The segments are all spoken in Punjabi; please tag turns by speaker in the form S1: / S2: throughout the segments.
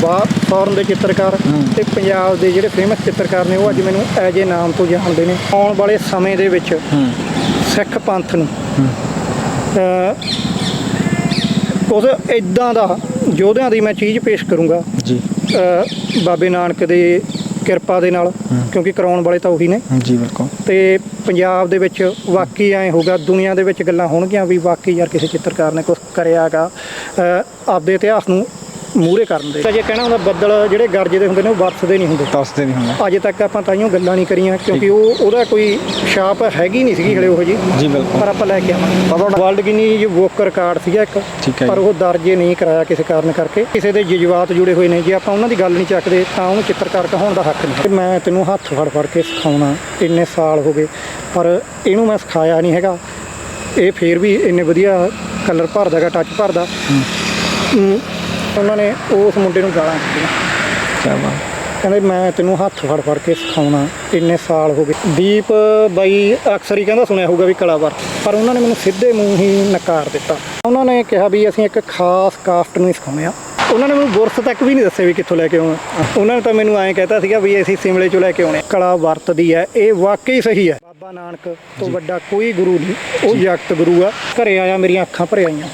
S1: ਬਾਹਰ ਫੋਰਨ ਦੇ ਚਿੱਤਰਕਾਰ ਤੇ ਪੰਜਾਬ ਦੇ ਜਿਹੜੇ ਫੇਮਸ ਚਿੱਤਰਕਾਰ ਨੇ ਉਹ ਅੱਜ ਮੈਨੂੰ ਐਜ ਏ ਨਾਮ ਤੋਂ ਜਾਣਦੇ ਨੇ। ਆਉਣ ਵਾਲੇ ਸਮੇਂ ਦੇ ਵਿੱਚ ਸਿੱਖ ਪੰਥ ਨੂੰ ਕੁਝ ਇਦਾਂ ਦਾ ਯੋਧਿਆਂ ਦੀ ਮੈਂ ਚੀਜ਼ ਪੇਸ਼ ਕਰੂੰਗਾ।
S2: ਜੀ।
S1: ਬਾਬੇ ਨਾਨਕ ਦੇ ਕਿਰਪਾ ਦੇ ਨਾਲ ਕਿਉਂਕਿ ਕਰਾਉਣ ਵਾਲੇ ਤਾਂ ਉਹੀ ਨੇ।
S2: ਜੀ ਬਿਲਕੁਲ।
S1: ਤੇ ਪੰਜਾਬ ਦੇ ਵਿੱਚ ਵਾਕਈ ਐ ਹੋਗਾ ਦੁਨੀਆ ਦੇ ਵਿੱਚ ਗੱਲਾਂ ਹੋਣਗੀਆਂ ਵੀ ਵਾਕਈ ਯਾਰ ਕਿਸੇ ਚਿੱਤਰਕਾਰ ਨੇ ਕੁਝ ਕਰਿਆਗਾ। ਆਪਦੇ ਇਤਿਹਾਸ ਨੂੰ ਮੂਹਰੇ ਕਰਨ ਦੇ। ਜੇ ਕਹਿਣਾ ਹੁੰਦਾ ਬੱਦਲ ਜਿਹੜੇ ਗਰਜਦੇ ਹੁੰਦੇ ਨੇ ਉਹ ਵਰਸਦੇ ਨਹੀਂ ਹੁੰਦੇ।
S2: ਦੱਸਦੇ ਨਹੀਂ ਹੁੰਦਾ।
S1: ਅਜੇ ਤੱਕ ਆਪਾਂ ਤਾਈਓ ਗੱਲਾਂ ਨਹੀਂ ਕਰੀਆਂ ਕਿਉਂਕਿ ਉਹ ਉਹਦਾ ਕੋਈ ਛਾਪ ਹੈਗੀ ਨਹੀਂ ਸੀਗੀ ਹਲੇ ਉਹ ਜੀ।
S2: ਜੀ ਬਿਲਕੁਲ।
S1: ਪਰ ਆਪਾਂ ਲੈ ਕੇ ਆਵਾਂਗੇ। ਵਰਲਡ ਗਿਨੀ ਬੁੱਕ ਰਿਕਾਰਡ ਸੀਗਾ ਇੱਕ
S2: ਠੀਕ ਹੈ
S1: ਪਰ
S2: ਜੀ।
S1: ਉਹ ਦਰਜੇ ਨਹੀਂ ਕਰਾਇਆ ਕਿਸੇ ਕਾਰਨ ਕਰਕੇ। ਕਿਸੇ ਦੇ ਜਜ਼ਬਾਤ ਜੁੜੇ ਹੋਏ ਨੇ। ਜੇ ਆਪਾਂ ਉਹਨਾਂ ਦੀ ਗੱਲ ਨਹੀਂ ਚੱਕਦੇ ਤਾਂ ਉਹਨੂੰ ਚਿੱਤਰਕਾਰ ਕਹਾਉਣ ਦਾ ਹੱਕ ਨਹੀਂ। ਤੇ ਮੈਂ ਤੈਨੂੰ ਹੱਥ ਫੜ ਫੜ ਕੇ ਸਿਖਾਉਣਾ ਇੰਨੇ ਸਾਲ ਹੋ ਗਏ। ਪਰ ਇਹਨੂੰ ਮੈਂ ਸਿਖਾਇਆ ਨਹੀਂ ਹੈਗਾ। ਇਹ ਫੇਰ ਵੀ ਇੰਨੇ ਵਧੀਆ ਕਲਰ ਭਰਦਾ ਗਾ ਟੱਚ ਭਰਦਾ। ਉਹਨਾਂ ਨੇ ਉਸ ਮੁੰਡੇ ਨੂੰ ਗਾਲਾਂ ਕੱਢੀਆਂ।
S2: ਕੀ ਬਾਤ।
S1: ਕਹਿੰਦੇ ਮੈਂ ਤੈਨੂੰ ਹੱਥ ਫੜ ਫੜ ਕੇ ਸਿਖਾਉਣਾ ਇੰਨੇ ਸਾਲ ਹੋ ਗਏ। ਦੀਪ ਬਾਈ ਅਕਸਰ ਹੀ ਕਹਿੰਦਾ ਸੁਣਿਆ ਹੋਊਗਾ ਵੀ ਕਲਾਵਾਰ ਪਰ ਉਹਨਾਂ ਨੇ ਮੈਨੂੰ ਸਿੱਧੇ ਮੂੰਹ ਹੀ ਨਕਾਰ ਦਿੱਤਾ। ਉਹਨਾਂ ਨੇ ਕਿਹਾ ਵੀ ਅਸੀਂ ਇੱਕ ਖਾਸ ਕਾਸਟ ਨੂੰ ਹੀ ਸਿਖਾਉਂਦੇ ਆ ਉਹਨਾਂ ਨੇ ਮੈਨੂੰ ਗੁਰਸ ਤੱਕ ਵੀ ਨਹੀਂ ਦੱਸਿਆ ਵੀ ਕਿੱਥੋਂ ਲੈ ਕੇ ਆਉਣਾ। ਉਹਨਾਂ ਨੇ ਤਾਂ ਮੈਨੂੰ ਐਂ ਕਹਿਤਾ ਸੀਗਾ ਵੀ ਅਸੀਂ ਸਿਮਲੇ ਚੋਂ ਲੈ ਕੇ ਆਉਣੇ। ਕਲਾ ਵਰਤਦੀ ਹੈ ਇਹ ਵਾਕਈ ਸਹੀ ਹੈ। ਬਾਬਾ ਨਾਨਕ ਤੋਂ ਵੱਡਾ ਕੋਈ ਗੁਰੂ ਨਹੀਂ ਉਹ ਜਗਤ ਗੁਰੂ ਆ। ਘਰੇ ਆਇਆ ਮੇਰੀਆਂ ਅੱਖਾਂ ਭਰ ਆਈਆਂ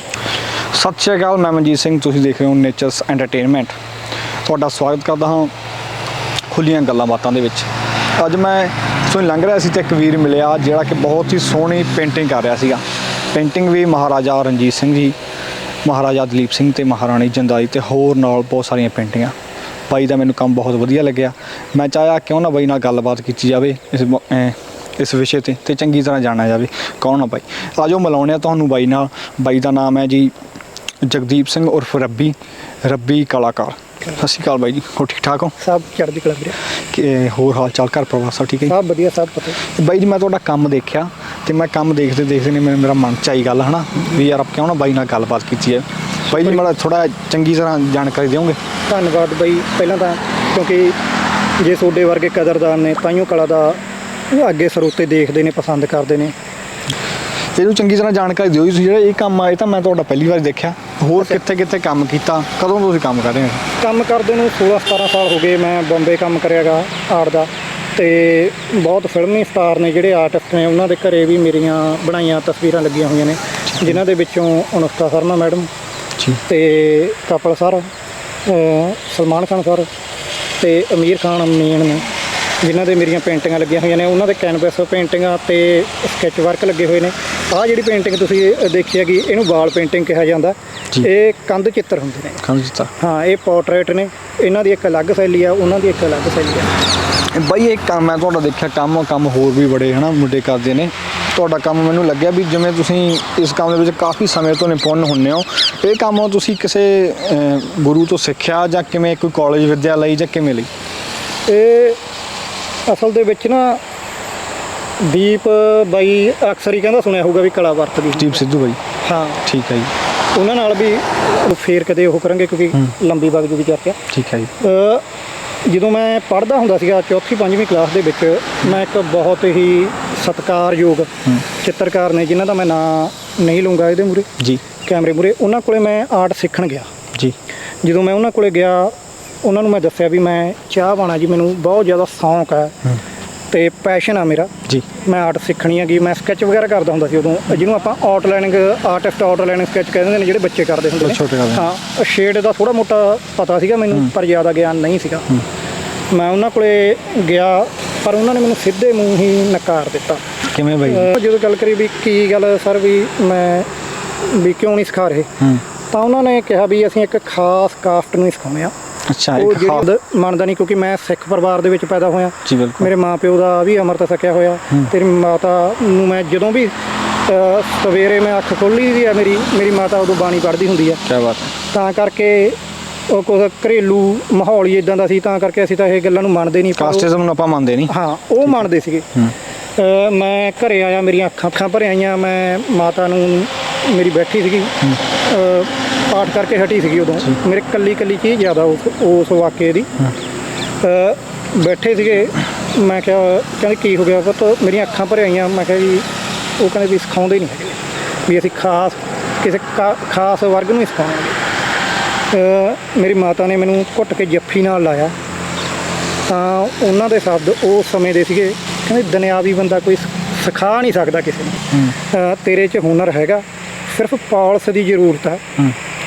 S2: ਸਤਿ ਸ਼੍ਰੀ ਅਕਾਲ, ਮੈਂ ਮਨਜੀਤ ਸਿੰਘ, ਤੁਸੀਂ ਦੇਖ ਰਹੇ ਹੋ ਨੇਚਰਸ ਐਂਟਰਟੇਨਮੈਂਟ। ਤੁਹਾਡਾ ਸਵਾਗਤ ਕਰਦਾ ਹਾਂ ਖੁੱਲੀਆਂ ਗੱਲਾਂ ਬਾਤਾਂ ਦੇ ਵਿੱਚ। ਅੱਜ ਮੈਂ ਤੋਂ ਲੰਘ ਰਿਹਾ ਸੀ ਤੇ ਇੱਕ ਵੀਰ ਮਿਲਿਆ ਜਿਹੜਾ ਕਿ ਬਹੁਤ ਹੀ ਸੋਹਣੀ ਪੇਂਟਿੰਗ ਕਰ ਰਿਹਾ ਸੀਗਾ। ਪੇਂਟਿੰਗ ਵੀ ਮਹਾਰਾਜਾ ਰਣਜੀਤ ਸਿੰਘ ਜੀ, ਮਹਾਰਾਜਾ ਦਲੀਪ ਸਿੰਘ ਤੇ ਮਹਾਰਾਣੀ ਜਿੰਦਾਈ ਤੇ ਹੋਰ ਨਾਲ ਬਹੁਤ ਸਾਰੀਆਂ ਪੇਂਟਿੰਗਾਂ। ਬਾਈ ਦਾ ਮੈਨੂੰ ਕੰਮ ਬਹੁਤ ਵਧੀਆ ਲੱਗਿਆ। ਮੈਂ ਚਾਹਿਆ ਕਿਉਂ ਨਾ ਬਾਈ ਨਾਲ ਗੱਲਬਾਤ ਕੀਤੀ ਜਾਵੇ ਇਸ ਇਸ ਵਿਸ਼ੇ ਤੇ ਤੇ ਚੰਗੀ ਤਰ੍ਹਾਂ ਜਾਣਿਆ ਜਾਵੇ। ਕੌਣ ਆ ਬਾਈ? ਆਜੋ ਮਿਲਾਉਂਦੇ ਆ ਤੁਹਾਨੂੰ ਬਾਈ ਨਾਲ। ਬਾਈ ਦਾ ਨਾਮ ਹੈ ਜੀ ਜਗਦੀਪ ਸਿੰਘ ਉਰਫ ਰੱਬੀ ਰੱਬੀ ਕਲਾਕਾਰ। ਸਤਿ ਸ਼੍ਰੀ ਅਕਾਲ ਬਾਈ ਜੀ ਹੋ ਠੀਕ ਠਾਕ ਹੋ?
S1: ਸਭ ਚੜ੍ਹਦੀ ਕਲਾ ਵੀਰੇ।
S2: ਕਿ ਹੋਰ ਹਾਲ ਚਾਲ ਘਰ ਪਰਿਵਾਰ ਸਭ ਠੀਕ ਹੈ ਜੀ?
S1: ਸਭ ਵਧੀਆ ਸਭ ਪਤਾ।
S2: ਬਾਈ ਜੀ ਮੈਂ ਤੁਹਾਡਾ ਕੰਮ ਦੇਖਿਆ ਤੇ ਮੈਂ ਕੰਮ ਦੇਖਦੇ ਦੇਖਦੇ ਨੇ ਮੇਰੇ- ਮੇਰਾ ਮਨ ਚ ਆਈ ਗੱਲ ਹਨਾ? ਵੀ ਯਾਰ ਆਪ ਕਿਉਂ ਨਾ ਬਾਈ ਨਾਲ ਗੱਲਬਾਤ ਕੀਤੀ ਹੈ? ਬਾਈ ਜੀ ਮਾੜਾ ਥੋੜਾ ਚੰਗੀ ਤਰ੍ਹਾਂ ਜਾਣਕਾਰੀ ਦਿਓਗੇ?
S1: ਧੰਨਵਾਦ ਬਈ ਪਹਿਲਾਂ ਤਾਂ ਕਿਉਂਕਿ ਜੇ ਤੁਹਾਡੇ ਵਰਗੇ ਕਦਰਦਾਨ ਨੇ ਤਾਈਓ ਕਲਾ ਦਾ ਅੱਗੇ ਸਰੋਤੇ ਦੇਖਦੇ ਨੇ ਪਸੰਦ ਕਰਦੇ ਨੇ।
S2: ਇਹਨੂੰ ਚੰਗੀ ਤਰ੍ਹਾਂ ਜਾਣਕਾਰੀ ਦਿਓ ਜੀ ਤੁਸੀਂ ਜਿਹੜਾ ਇਹ ਕੰਮ ਆ ਇਹ ਤਾਂ ਮੈਂ ਤੁਹਾਡਾ ਪਹਿਲੀ ਵਾਰ ਦੇਖਿਆ। ਹੋਰ ਕਿੱਥੇ ਕਿੱਥੇ ਕੰਮ ਕੀਤਾ? ਕਦੋਂ ਤੁਸੀਂ ਕੰਮ ਕਰ ਰਹੇ ਹੋ?
S1: ਕੰਮ ਕਰਦੇ ਨੂੰ 16 17 ਸਾਲ ਹੋ ਗਏ ਮੈਂ ਬੰਬੇ ਕੰਮ ਕਰਿਆਗਾ ਆਰਟ ਦਾ। ਤੇ ਬਹੁਤ ਫਿਲਮੀ ਸਟਾਰ ਨੇ ਜਿਹੜੇ ਆਰਟਿਸਟ ਨੇ ਉਹਨਾਂ ਦੇ ਘਰੇ ਵੀ ਮੇਰੀਆਂ ਬਣਾਈਆਂ ਤਸਵੀਰਾਂ ਲੱਗੀਆਂ ਹੋਈਆਂ ਨੇ। ਜਿਨ੍ਹਾਂ ਦੇ ਵਿੱਚੋਂ ਅਨੁਸ਼ਕਾ ਸ਼ਰਮਾ ਮੈਡਮ
S2: ਜੀ
S1: ਤੇ Kapil sir uh Salman Khan sir ਤੇ ਅਮੀਰ ਖਾਨ ਮੇਨ ਨੇ ਜਿਨ੍ਹਾਂ ਦੇ ਮੇਰੀਆਂ ਪੇਂਟਿੰਗਾਂ ਲੱਗੀਆਂ ਹੋਈਆਂ ਨੇ। ਉਹਨਾਂ ਦੇ ਕੈਨਵਸ ਪੇਂਟਿੰਗਾਂ ਤੇ ਸਕੈਚ ਵਰਕ ਲੱਗੇ ਹੋਏ ਨੇ। ਆਹ ਜਿਹੜੀ ਪੇਂਟਿੰਗ ਤੁਸੀਂ ਦੇਖੀ ਹੈਗੀ ਇਹਨੂੰ ਵਾਲ ਪੇਂਟਿੰਗ ਕਿਹਾ ਜਾਂਦਾ। ਇਹ ਕੰਧ ਚਿੱਤਰ ਹੁੰਦੇ ਨੇ।
S2: ਕੰਮ ਦਿੱਤਾ
S1: ਹਾਂ ਇਹ ਪੋਰਟਰੇਟ ਨੇ। ਇਹਨਾਂ ਦੀ ਇੱਕ ਅਲੱਗ ਸ਼ੈਲੀ ਆ ਉਹਨਾਂ ਦੀ ਇੱਕ ਅਲੱਗ ਸ਼ੈਲੀ ਆ।
S2: ਬਾਈ ਇਹ ਕੰਮ ਮੈਂ ਤੁਹਾਡਾ ਦੇਖਿਆ ਕੰਮ ਕੰਮ ਹੋਰ ਵੀ ਬੜੇ ਹਨਾ ਮੁੰਡੇ ਕਰਦੇ ਨੇ। ਤੁਹਾਡਾ ਕੰਮ ਮੈਨੂੰ ਲੱਗਿਆ ਵੀ ਜਿਵੇਂ ਤੁਸੀਂ ਇਸ ਕੰਮ ਦੇ ਵਿੱਚ ਕਾਫੀ ਸਮੇਂ ਤੋਂ ਨਿਪੁੰਨ ਹੁੰਨੇ ਹੋ। ਇਹ ਕੰਮ ਤੁਸੀਂ ਕਿਸੇ ਗੁਰੂ ਤੋਂ ਸਿੱਖਿਆ ਜਾਂ ਕਿਵੇਂ ਕੋਈ ਕਾਲਜ ਵਿੱਦਿਆ ਲਈ ਜਾਂ ਕਿਵੇਂ ਲਈ?
S1: ਇਹ ਅਸਲ ਦੇ ਵਿੱਚ ਨਾ ਦੀਪ ਬਾਈ ਅਕਸਰ ਹੀ ਕਹਿੰਦਾ ਸੁਣਿਆ ਹੋਊਗਾ ਵੀ ਕਲਾ ਵਰਤਦੀ
S2: ਦੀਪ ਸਿੱਧੂ ਬਾਈ।
S1: ਹਾਂ।
S2: ਠੀਕ ਹੈ ਜੀ।
S1: ਉਹਨਾਂ ਨਾਲ ਵੀ ਫੇਰ ਕਦੇ ਉਹ ਕਰਾਂਗੇ ਕਿਉਂਕਿ ਲੰਬੀ ਵਗ ਜੂਗੀ ਚਰਚਾ।
S2: ਠੀਕ ਹੈ ਜੀ।
S1: ਜਦੋਂ ਮੈਂ ਪੜ੍ਹਦਾ ਹੁੰਦਾ ਸੀਗਾ ਚੌਥੀ ਪੰਜਵੀਂ ਕਲਾਸ ਦੇ ਵਿੱਚ ਮੈਂ ਇੱਕ ਬਹੁਤ ਹੀ ਸਤਿਕਾਰਯੋਗ ਚਿੱਤਰਕਾਰ ਨੇ ਜਿਨ੍ਹਾਂ ਦਾ ਮੈਂ ਨਾਂ ਨਹੀਂ ਲੂੰਗਾ ਇਹਦੇ ਮੂਰੇ
S2: ਜੀ।
S1: ਕੈਮਰੇ ਮੂਰੇ ਉਹਨਾਂ ਕੋਲੇ ਮੈਂ ਆਰਟ ਸਿੱਖਣ ਗਿਆ।
S2: ਜੀ।
S1: ਜਦੋਂ ਮੈਂ ਉਹਨਾਂ ਕੋਲੇ ਗਿਆ ਉਹਨਾਂ ਨੂੰ ਮੈਂ ਦੱਸਿਆ ਵੀ ਮੈਂ ਚਾਹ ਬਾਣਾ ਜੀ ਮੈਨੂੰ ਬਹੁਤ ਜ਼ਿਆਦਾ ਸ਼ੌਂਕ ਹੈ। ਤੇ ਪੈਸ਼ਨ ਆ ਮੇਰਾ।
S2: ਜੀ।
S1: ਮੈਂ ਆਰਟ ਸਿੱਖਣੀ ਹੈਗੀ ਮੈਂ ਸਕੈਚ ਵਗੈਰਾ ਕਰਦਾ ਹੁੰਦਾ ਸੀ ਉਦੋਂ। ਜਿਹਨੂੰ ਆਪਾਂ ਆਊਟਲਾਈਨਿੰਗ ਆਰਟਿਸਟ ਆਊਟਲਾਈਨਿੰਗ ਸਕੈਚ ਕਹਿੰਦੇ ਨੇ ਜਿਹੜੇ ਬੱਚੇ ਕਰਦੇ ਹੁੰਦੇ ਨੇ। ਹਾਂ ਸ਼ੇਡ ਦਾ ਥੋੜਾ ਮੋਟਾ ਪਤਾ ਸੀਗਾ ਮੈਨੂੰ ਪਰ ਜ਼ਿਆਦਾ ਗਿਆਨ ਨਹੀਂ ਸੀਗਾ। ਮੈਂ ਉਹਨਾਂ ਕੋਲੇ ਗਿਆ ਪਰ ਉਹਨਾਂ ਨੇ ਮੈਨੂੰ ਸਿੱਧੇ ਮੂੰਹ ਹੀ ਨਕਾਰ ਦਿੱਤਾ।
S2: ਕਿਵੇਂ ਬਾਈ?
S1: ਜਦੋਂ ਗੱਲ ਕਰੀ ਵੀ ਕੀ ਗੱਲ ਸਰ ਵੀ ਮੈਂ ਵੀ ਕਿਉਂ ਨਹੀਂ ਸਿਖਾ ਰਹੇ? ਤਾਂ ਉਹਨਾਂ ਨੇ ਕਿਹਾ ਵੀ ਅਸੀਂ ਇੱਕ ਖਾਸ ਕਾਸਟ ਨੂੰ ਹੀ ਸਿਖਾਉਂਦੇ ਆ।
S2: ਅੱਛਾ
S1: ਉਹ
S2: ਇੱਕ
S1: ਜਿਹੜੀ ਮੰਨਦਾ ਨਹੀਂ ਕਿਉਂਕਿ ਮੈਂ ਸਿੱਖ ਪਰਿਵਾਰ ਦੇ ਵਿੱਚ ਪੈਦਾ ਹੋਇਆ।
S2: ਜੀ ਬਿਲਕੁਲ।
S1: ਮੇਰੇ ਮਾਪਿਓ ਦਾ ਵੀ ਅੰਮ੍ਰਿਤ ਛਕਿਆ ਹੋਇਆ। ਤੇਰੀ ਮਾਤਾ ਨੂੰ ਮੈਂ ਜਦੋਂ ਵੀ ਅਹ, ਸਵੇਰੇ ਮੈਂ ਅੱਖ ਖੋਲ੍ਹੀ ਦੀ ਆ ਮੇਰੀ ਮੇਰੀ ਮਾਤਾ ਉਦੋਂ ਬਾਣੀ ਪੜ੍ਹਦੀ ਹੁੰਦੀ ਆ।
S2: ਕੀ ਬਾਤ ਹੈ।
S1: ਤਾਂ ਕਰਕੇ ਉਹ ਕੁਝ ਘਰੇਲੂ ਮਾਹੌਲ ਹੀ ਇਦਾਂ ਦਾ ਸੀ ਤਾਂ ਕਰਕੇ ਅਸੀਂ ਤਾਂ ਇਹ ਗੱਲਾਂ ਨੂੰ ਮੰਨਦੇ ਨਹੀਂ ਪਰ ਉਹ-
S2: ਕਾਸਟਿਜ਼ਮ ਨੂੰ ਆਪਾਂ ਮੰਨਦੇ ਨਹੀਂ।
S1: ਹਾਂ ਉਹ ਮੰਨਦੇ ਸੀਗੇ। ਅਹ, ਮੈਂ ਘਰੇ ਆਇਆ ਮੇਰੀਆਂ ਅੱਖਾਂ ਅੱਖਾਂ ਭਰ ਆਈਆਂ ਮੈਂ ਮਾਤਾ ਨੂੰ ਮੇਰੀ ਬੈਠੀ ਸੀਗੀ ਅਹ, ਪਾਠ ਕਰਕੇ ਹਟੀ ਸੀਗੀ ਉਦੋਂ। ਮੇਰੇ ਕੱਲੀ ਕੱਲੀ ਚੀਜ਼ ਜ਼ਿਆਦਾ ਉਸ ਉਸ ਵਾਕਿਏ ਦੀ। ਅਹ, ਬੈਠੇ ਸੀਗੇ ਮੈਂ ਕਿਹਾ ਕਹਿੰਦੇ ਕੀ ਹੋ ਗਿਆ ਪੁੱਤ ਮੇਰੀਆਂ ਅੱਖਾਂ ਭਰ ਆਈਆਂ ਮੈਂ ਕਿਹਾ ਜੀ ਉਹ ਕਹਿੰਦੇ ਵੀ ਸਿਖਾਉਂਦੇ ਨਹੀਂ ਹੈਗੇ। ਵੀ ਅਸੀਂ ਖਾਸ ਕਿਸੇ ਕਾ- ਖਾਸ ਵਰਗ ਨੂੰ ਹੀ ਸਿਖਾਉਣਾ ਅ, ਮੇਰੀ ਮਾਤਾ ਨੇ ਮੈਨੂੰ ਘੁੱਟ ਕੇ ਜੱਫੀ ਨਾਲ ਲਾਇਆ। ਤਾਂ ਉਹਨਾਂ ਦੇ ਸ਼ਬਦ ਉਸ ਸਮੇਂ ਦੇ ਸੀਗੇ। ਕਹਿੰਦੇ ਦੁਨਿਆਵੀ ਬੰਦਾ ਕੋਈ ਸ- ਸਿਖਾ ਨਹੀਂ ਸਕਦਾ ਕਿਸੇ ਨੂੰ। ਤੇਰੇ 'ਚ ਹੁਨਰ ਹੈਗਾ। ਸਿਰਫ ਪਾਲਸ ਦੀ ਜ਼ਰੂਰਤ